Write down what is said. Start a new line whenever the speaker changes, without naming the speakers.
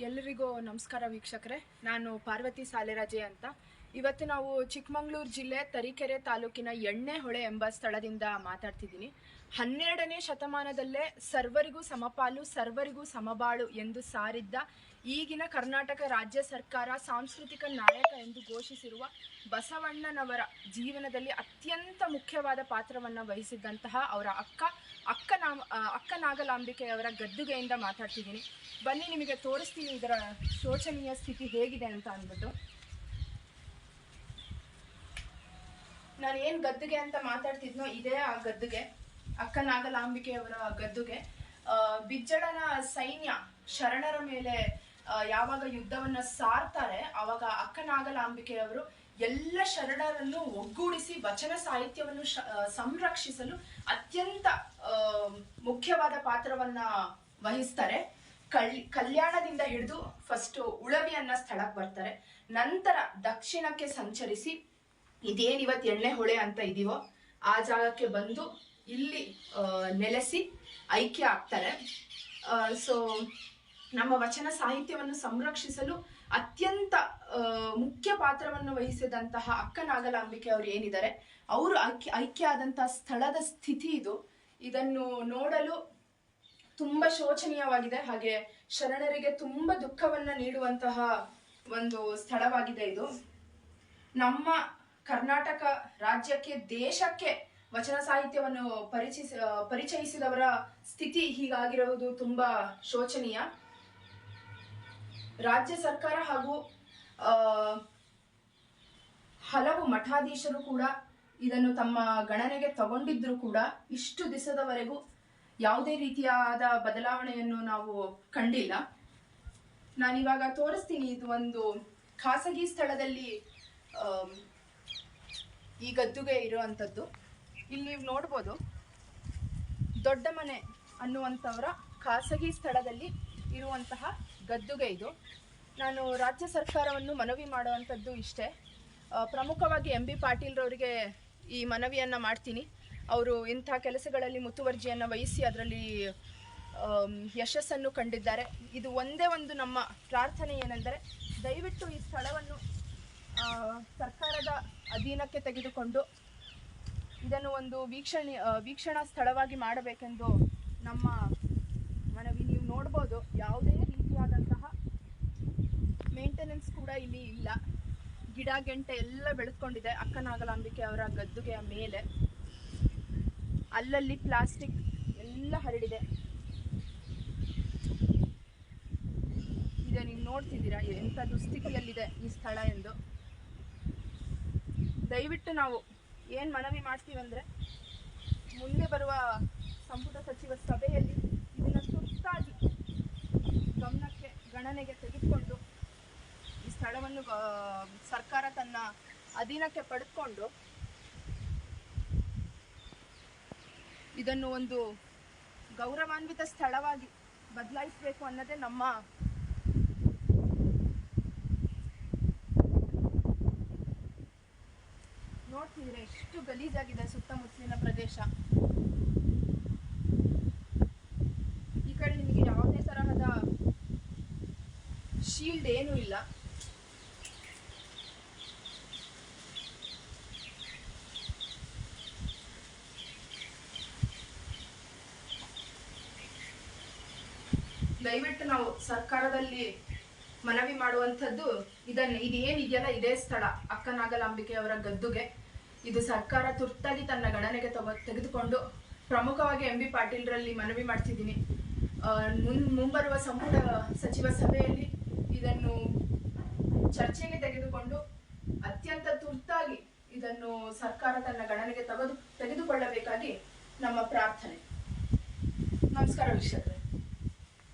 ಎಲ್ಲರಿಗೂ ನಮಸ್ಕಾರ ವೀಕ್ಷಕರೇ. ನಾನು ಪಾರ್ವತಿ ಸಾಲೆರಾಜೆ ಅಂತ. ಇವತ್ತು ನಾವು ಚಿಕ್ಕಮಗಳೂರು ಜಿಲ್ಲೆ ತರೀಕೆರೆ ತಾಲೂಕಿನ ಎಣ್ಣೆಹೊಳೆ ಎಂಬ ಸ್ಥಳದಿಂದ ಮಾತಾಡ್ತಿದ್ದೀನಿ. ಹನ್ನೆರಡನೇ ಶತಮಾನದಲ್ಲೇ ಸರ್ವರಿಗೂ ಸಮಪಾಲು, ಸರ್ವರಿಗೂ ಸಮಬಾಳು ಎಂದು ಸಾರಿದ್ದ ಈಗಿನ ಕರ್ನಾಟಕ ರಾಜ್ಯ ಸರ್ಕಾರ ಸಾಂಸ್ಕೃತಿಕ ನಾಯಕ ಎಂದು ಘೋಷಿಸಿರುವ ಬಸವಣ್ಣನವರ ಜೀವನದಲ್ಲಿ ಅತ್ಯಂತ ಮುಖ್ಯವಾದ ಪಾತ್ರವನ್ನು ವಹಿಸಿದ್ದಂತಹ ಅವರ ಅಕ್ಕ ಅಕ್ಕ ನಾಮ ಅಕ್ಕ ನಾಗಲಾಂಬಿಕೆಯವರ ಗದ್ದುಗೆಯಿಂದ ಮಾತಾಡ್ತಿದ್ದೀನಿ. ಬನ್ನಿ ನಿಮಗೆ ತೋರಿಸ್ತೀನಿ ಇದರ ಶೋಚನೀಯ ಸ್ಥಿತಿ ಹೇಗಿದೆ ಅಂತ ಅಂದ್ಬಿಟ್ಟು. ನಾನು ಏನು ಗದ್ದುಗೆ ಅಂತ ಮಾತಾಡ್ತಿದ್ನೋ ಇದೇ ಆ ಗದ್ದುಗೆ ಅಕ್ಕ ನಾಗಲಾಂಬಿಕೆಯವರ ಗದ್ದುಗೆ. ಬಿಜ್ಜಳನ ಸೈನ್ಯ ಶರಣರ ಮೇಲೆ ಯಾವಾಗ ಯುದ್ಧವನ್ನ ಸಾರ್ತಾರೆ, ಅವಾಗ ಅಕ್ಕ ನಾಗಲಾಂಬಿಕೆಯವರು ಎಲ್ಲ ಶರಣರನ್ನು ಒಗ್ಗೂಡಿಸಿ ವಚನ ಸಾಹಿತ್ಯವನ್ನು ಸಂರಕ್ಷಿಸಲು ಅತ್ಯಂತ ಮುಖ್ಯವಾದ ಪಾತ್ರವನ್ನ ವಹಿಸ್ತಾರೆ. ಕಳ್, ಕಲ್ಯಾಣದಿಂದ ಹಿಡಿದು ಫಸ್ಟ್ ಉಳವಿ ಅನ್ನೋ ಸ್ಥಳಕ್ಕೆ ಬರ್ತಾರೆ. ನಂತರ ದಕ್ಷಿಣಕ್ಕೆ ಸಂಚರಿಸಿ ಇದೇನಿವತ್ತು ಎಣ್ಣೆ ಹೊಳೆ ಅಂತ ಇದೀವೋ, ಆ ಜಾಗಕ್ಕೆ ಬಂದು ಇಲ್ಲಿ ನೆಲೆಸಿ ಐಕ್ಯ ಆಗ್ತಾರೆ. ಸೊ ನಮ್ಮ ವಚನ ಸಾಹಿತ್ಯವನ್ನು ಸಂರಕ್ಷಿಸಲು ಅತ್ಯಂತ ಮುಖ್ಯ ಪಾತ್ರವನ್ನು ವಹಿಸಿದಂತಹ ಅಕ್ಕ ನಾಗಲಾಂಬಿಕೆ ಅವರು ಏನಿದ್ದಾರೆ, ಅವರು ಐಕ್ಯ ಐಕ್ಯ ಆದಂತಹ ಸ್ಥಳದ ಸ್ಥಿತಿ ಇದು. ಇದನ್ನು ನೋಡಲು ತುಂಬಾ ಶೋಚನೀಯವಾಗಿದೆ, ಹಾಗೆ ಶರಣರಿಗೆ ತುಂಬಾ ದುಃಖವನ್ನ ನೀಡುವಂತಹ ಒಂದು ಸ್ಥಳವಾಗಿದೆ ಇದು. ನಮ್ಮ ಕರ್ನಾಟಕ ರಾಜ್ಯಕ್ಕೆ, ದೇಶಕ್ಕೆ ವಚನ ಸಾಹಿತ್ಯವನ್ನು ಪರಿಚಯಿಸ ಪರಿಚಯಿಸಿದವರ ಸ್ಥಿತಿ ಹೀಗಾಗಿರುವುದು ತುಂಬಾ ಶೋಚನೀಯ. ರಾಜ್ಯ ಸರ್ಕಾರ ಹಾಗೂ ಹಲವು ಮಠಾಧೀಶರು ಕೂಡ ಇದನ್ನು ತಮ್ಮ ಗಣನೆಗೆ ತಗೊಂಡಿದ್ರು ಕೂಡ ಇಷ್ಟು ದಿವಸದವರೆಗೂ ಯಾವುದೇ ರೀತಿಯಾದ ಬದಲಾವಣೆಯನ್ನು ನಾವು ಕಂಡಿಲ್ಲ. ನಾನಿವಾಗ ತೋರಿಸ್ತೀನಿ ಇದು ಒಂದು ಖಾಸಗಿ ಸ್ಥಳದಲ್ಲಿ ಈ ಗದ್ದುಗೆ ಇರುವಂಥದ್ದು. ಇಲ್ಲಿ ನೀವು ನೋಡ್ಬೋದು. ದೊಡ್ಡ ಮನೆ ಅನ್ನುವಂಥವರ ಖಾಸಗಿ ಸ್ಥಳದಲ್ಲಿ ಇರುವಂತಹ ಗದ್ದುಗೆ ಇದು. ನಾನು ರಾಜ್ಯ ಸರ್ಕಾರವನ್ನು ಮನವಿ ಮಾಡುವಂಥದ್ದು ಇಷ್ಟೇ. ಪ್ರಮುಖವಾಗಿ ಎಂ ಬಿ ಪಾಟೀಲ್ರವರಿಗೆ ಈ ಮನವಿಯನ್ನು ಮಾಡ್ತೀನಿ. ಅವರು ಇಂಥ ಕೆಲಸಗಳಲ್ಲಿ ಮುತುವರ್ಜಿಯನ್ನು ವಹಿಸಿ ಅದರಲ್ಲಿ ಯಶಸ್ಸನ್ನು ಕಂಡಿದ್ದಾರೆ. ಇದು ಒಂದೇ ಒಂದು ನಮ್ಮ ಪ್ರಾರ್ಥನೆ ಏನೆಂದರೆ, ದಯವಿಟ್ಟು ಈ ಸ್ಥಳವನ್ನು ಸರ್ಕಾರದ ಅಧೀನಕ್ಕೆ ತೆಗೆದುಕೊಂಡು ಇದನ್ನು ಒಂದು ವೀಕ್ಷಣೆ ವೀಕ್ಷಣಾ ಸ್ಥಳವಾಗಿ ಮಾಡಬೇಕೆಂದು ನಮ್ಮ ನೋಡ್ಬೋದು. ಯಾವುದೇ ರೀತಿಯಾದಂತಹ ಮೇಂಟೆನೆನ್ಸ್ ಕೂಡ ಇಲ್ಲಿ ಇಲ್ಲ. ಗಿಡ, ಗೆಂಟೆ ಎಲ್ಲ ಬೆಳೆದ್ಕೊಂಡಿದೆ. ಅಕ್ಕನಾಗಲಾಂಬಿಕೆ ಅವರ ಗದ್ದುಗೆಯ ಮೇಲೆ. ಅಲ್ಲಲ್ಲಿ ಪ್ಲಾಸ್ಟಿಕ್ ಎಲ್ಲ ಹರಡಿದೆ. ಇದೆ ನೀವು ನೋಡ್ತಿದ್ದೀರಾ, ಎಂಥ ದುಸ್ಥಿತಿಯಲ್ಲಿದೆ ಈ ಸ್ಥಳ ಎಂದು. ದಯವಿಟ್ಟು ನಾವು ಏನು ಮನವಿ ಮಾಡ್ತೀವಂದರೆ ಮುಂದೆ ಬರುವ ಸಂಪುಟ ಸಚಿವ ಸಭೆಯಲ್ಲಿ ಇದನ್ನು ತುರ್ತಾಗಿ ಗಣನೆಗೆ ತೆಗೆದುಕೊಂಡು ಈ ಸ್ಥಳವನ್ನು ಸರ್ಕಾರ ತನ್ನ ಅಧೀನಕ್ಕೆ ಪಡೆದುಕೊಂಡು ಇದನ್ನು ಒಂದು ಗೌರವಾನ್ವಿತ ಸ್ಥಳವಾಗಿ ಬದಲಾಯಿಸಬೇಕು ಅನ್ನೋದೇ ನಮ್ಮ ನೋಡ್ತಿದ್ರೆ ಎಷ್ಟು ಗಲೀಜಾಗಿದೆ ಸುತ್ತಮುತ್ತಲಿನ ಪ್ರದೇಶ ಈ ಕಡೆ ನಿಮಗೆ ಯಾವುದೇ ತರಹದ ಶೀಲ್ಡ್ ಏನೂ ಇಲ್ಲ. ದಯವಿಟ್ಟು ನಾವು ಸರ್ಕಾರದಲ್ಲಿ ಮನವಿ ಮಾಡುವಂಥದ್ದು ಇದನ್ನ. ಇದೇನಿದೆಯಲ್ಲ ಇದೇ ಸ್ಥಳ. ಅಕ್ಕನಾಗಲಾಂಬಿಕೆ ಅವರ ಗದ್ದುಗೆ. ಇದು ಸರ್ಕಾರ ತುರ್ತಾಗಿ ತನ್ನ ಗಣನೆಗೆ ತಗೋ, ತೆಗೆದುಕೊಂಡು ಪ್ರಮುಖವಾಗಿ ಎಂ ಬಿ ಪಾಟೀಲ್ರಲ್ಲಿ ಮನವಿ ಮಾಡ್ತಿದ್ದೀನಿ. ಮುಂಬರುವ ಸಂಪುಟ ಸಚಿವ ಸಭೆಯಲ್ಲಿ ಇದನ್ನು ಚರ್ಚೆಗೆ ತೆಗೆದುಕೊಂಡು ಅತ್ಯಂತ ತುರ್ತಾಗಿ ಇದನ್ನು ಸರ್ಕಾರ ತನ್ನ ಗಣನೆಗೆ ತೆಗೆದು ತೆಗೆದುಕೊಳ್ಳಬೇಕಾಗಿ ನಮ್ಮ ಪ್ರಾರ್ಥನೆ. ನಮಸ್ಕಾರ ವೀಕ್ಷಕರೇ.